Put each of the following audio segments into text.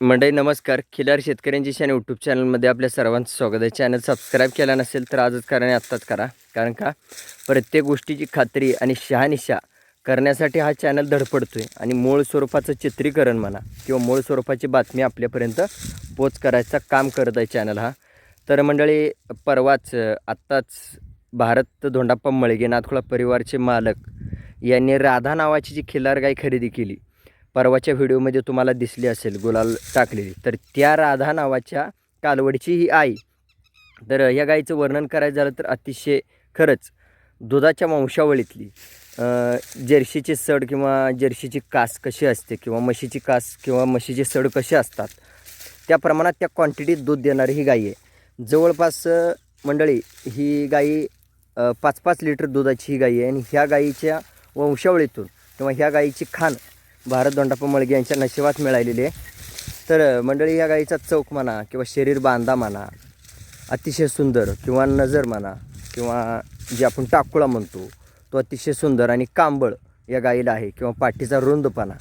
मंडळी नमस्कार. खिलार शेतकऱ्यांची चॅनल यूट्यूब चॅनलमध्ये आपल्या सर्वांचं स्वागत आहे. चॅनल सबस्क्राईब केला नसेल तर आजच करा आणि आत्ताच करा. कारण का? प्रत्येक गोष्टीची खात्री आणि शहानिशा करण्यासाठी हा चॅनल धडपडतो आहे आणि मूळ स्वरूपाचं चित्रीकरण म्हणा किंवा मूळ स्वरूपाची बातमी आपल्यापर्यंत पोच करायचं काम करत आहे चॅनल हा. तर मंडळी परवाच आत्ताच भारत धोंडाप्पा मळगे नाथखोळा परिवारचे मालक यांनी राधा नावाची जी खिलार गाय खरेदी केली परवाच्या व्हिडिओमध्ये तुम्हाला दिसली असेल गुलाल टाकलेली. तर त्या राधा नावाच्या कालवडची ही आई. तर ह्या गाईचं वर्णन करायचं झालं तर अतिशय खरंच दुधाच्या वंशावळीतली अं, जर्शीची सड किंवा जर्शीची कास कशी असते किंवा म्हशीची कास किंवा म्हशीचे सड कसे असतात त्या प्रमाणात त्या क्वांटिटीत दूध देणारी ही गाई आहे. जवळपास मंडळी ही गाई पाच पाच लिटर दुधाची ही गाई आहे आणि ह्या गाईच्या वंशावळीतून किंवा ह्या गाईची खाण भारत दोंडाप्पा मळगे यांच्या नशिबात मिळालेली आहे. तर मंडळी या गाईचा चौक म्हणा किंवा शरीर बांधा म्हणा अतिशय सुंदर किंवा नजर म्हणा किंवा जे आपण टाकुळा म्हणतो तो अतिशय सुंदर आणि कांबळ या गाईला आहे किंवा पाठीचा रुंदपणा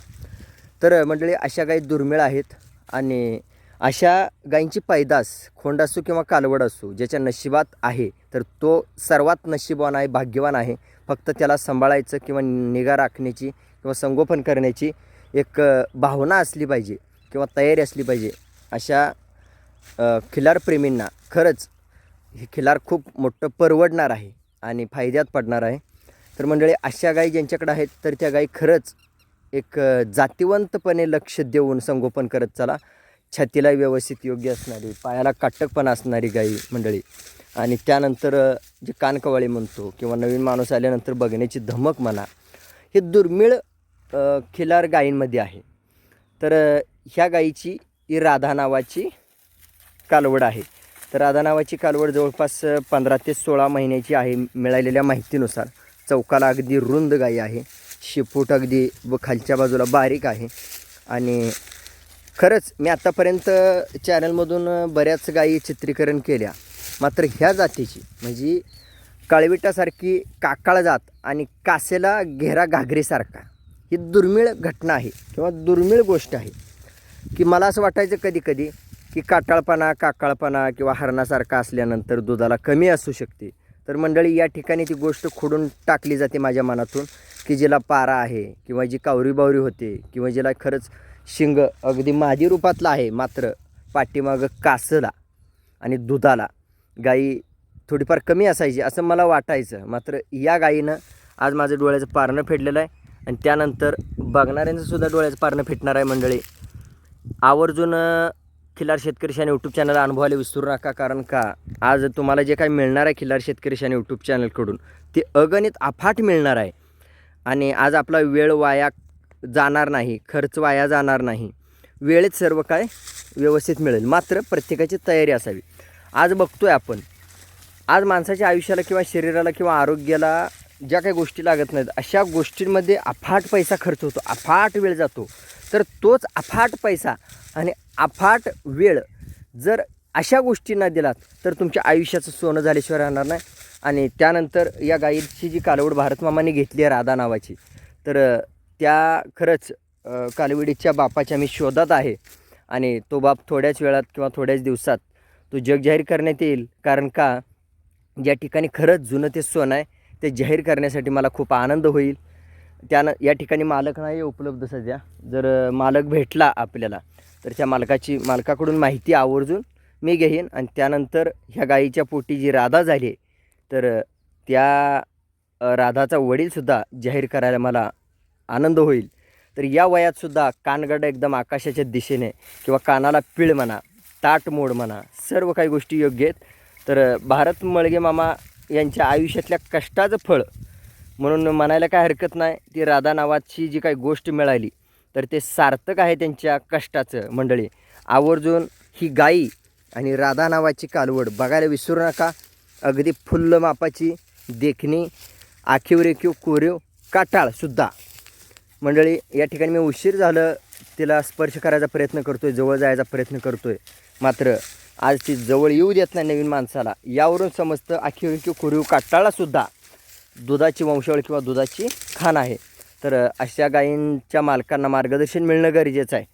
तर मंडळी अशा गायी दुर्मिळ आहेत आणि अशा गायींची पैदास खोंड असो किंवा कालवड असो ज्याच्या नशिबात आहे तर तो सर्वात नशिबवान आहे भाग्यवान आहे. फक्त त्याला सांभाळायचं किंवा निगा राखण्याची किंवा संगोपन करण्याची एक भावना असली पाहिजे किंवा तयारी असली पाहिजे अशा खिलारप्रेमींना खरंच हे खिलार खूप मोठं परवडणार आहे आणि फायद्यात पडणार आहे. तर मंडळी अशा गायी ज्यांच्याकडे आहेत तर त्या गायी खरंच एक जातिवंतपणे जातीवंतपणे लक्ष देऊन संगोपन करत चला. छातीला व्यवस्थित योग्य असणारी पायाला काटकपणा असणारी गाई मंडळी. आणि त्यानंतर जे कानकवाळी म्हणतो किंवा नवीन माणूस आल्यानंतर बघण्याची धमक म्हणा हे दुर्मिळ खिलार गायींमध्ये आहे. तर ह्या गायीची ही राधा नावाची कालवड आहे. तर राधा नावाची कालवड जवळपास पंधरा ते सोळा महिन्याची आहे मिळालेल्या माहितीनुसार. चौकाला अगदी रुंद गाई आहे. शेपूट अगदी व खालच्या बाजूला बारीक आहे. आणि खरंच मी आत्तापर्यंत चॅनलमधून बऱ्याच गायी चित्रीकरण केल्या. मात्र ह्या जातीची म्हणजे काळविटासारखी काकाळ जात आणि कासेला घेरा घागरीसारखा ही दुर्मिळ घटना आहे किंवा दुर्मिळ गोष्ट आहे की मला असं वाटायचं कधी कधी की काटाळपणा काकाळपणा किंवा हरणासारखा असल्यानंतर दुधाला कमी असू शकते. तर मंडळी या ठिकाणी ती गोष्ट खोडून टाकली जाते माझ्या मनातून की जिला पारा आहे किंवा जी कावरी बावरी होते किंवा जिला खरंच शिंग अगदी मादी रूपातला आहे मात्र पाठीमागं कासला आणि दुधाला. गाई थोडीफार कमी असायची असं मला वाटायचं मात्र या गायीनं आज माझं डोळ्याचं पारणं फेडलेलं आहे आणि त्यानंतर बघणाऱ्यांचंसुद्धा डोळ्याचं पारणं फेटणार आहे मंडळी. आवर्जून खिलार शेतकरी शान यूट्यूब चॅनल अनुभवायला विसरू नका कारण का आज तुम्हाला जे काही मिळणार आहे खिलार शेतकरी शान यूट्यूब चॅनलकडून ते अगणित अफाट मिळणार आहे. आणि आज आपला वेळ वाया जाणार नाही खर्च वाया जाणार नाही. वेळेत सर्व काय व्यवस्थित मिळेल. मात्र प्रत्येकाची तयारी असावी. आज बघतो आहे आपण. आज माणसाच्या आयुष्याला किंवा शरीराला किंवा आरोग्याला ज्या काही गोष्टी लागत नाहीत अशा गोष्टींमध्ये अफाट पैसा खर्च होतो. अफाट वेळ जातो. तर तोच अफाट पैसा आणि अफाट वेळ जर अशा गोष्टींना दिलात तर तुमच्या आयुष्याचं सोनं झाल्याशिवाय राहणार नाही. आणि त्यानंतर या गाईची जी कालवड भारतमामाने घेतली आहे राधा नावाची तर त्या खरंच कालविडीच्या कालवडीच्या बापाच्या मी शोधात आहे. आणि तो बाप थोड्याच वेळात किंवा थोड्याच दिवसात तो जग जाहीर करण्यात येईल. कारण का? ज्या ठिकाणी खरंच जुनं ते सोनं आहे ते जाहीर करण्यासाठी मला खूप आनंद होईल. त्यानं या ठिकाणी मालक नाही उपलब्ध सध्या. जर मालक भेटला आपल्याला तर त्या मालकाची मालकाकडून माहिती आवर्जून मी घेईन. आणि त्यानंतर ह्या गाईच्या पोटी जी राधा झाली तर त्या राधाचा वडीलसुद्धा जाहीर करायला मला आनंद होईल. तर या वयातसुद्धा कानगड एकदम आकाशाच्या दिशेने किंवा कानाला पिळ म्हणा ताट मोड म्हणा सर्व काही गोष्टी योग्य आहेत. तर भारत मळगे मामा यांच्या आयुष्यातल्या कष्टाचं फळ म्हणून म्हणायला काय हरकत नाही. ती राधा नावाची जी काही गोष्ट मिळाली तर ते सार्थक आहे त्यांच्या कष्टाचं मंडळी. आवर्जून ही गाई आणि राधा नावाची कालवड बघायला विसरू नका. अगदी फुल्ल मापाची देखणी आखीव रेखीव कोरीव काटाळसुद्धा मंडळी या ठिकाणी मी उशीर झालं तिला स्पर्श करायचा प्रयत्न करतो आहे जवळ जायचा प्रयत्न करतो आहे मात्र आज ती जवळ येऊ देत नाही नवीन माणसाला. यावरून समजतं आखीव की कोरीव काटाळासुद्धा दुधाची वंशावळ किंवा दुधाची खाण आहे. तर अशा गायींच्या मालकांना मार्गदर्शन मिळणं गरजेचं आहे.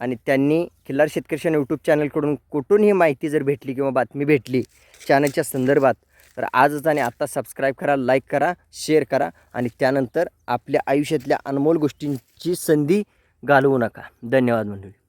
आणि त्यांनी किल्लार शेतकरी यूट्यूब चॅनलकडून कुठून ही माहिती जर भेटली किंवा बातमी भेटली चॅनलच्या संदर्भात तर आजच आणि आत्ता सबस्क्राईब करा लाईक करा शेअर करा आणि त्यानंतर आपल्या आयुष्यातल्या अनमोल गोष्टींची संधी घालवू नका. धन्यवाद मंडळी.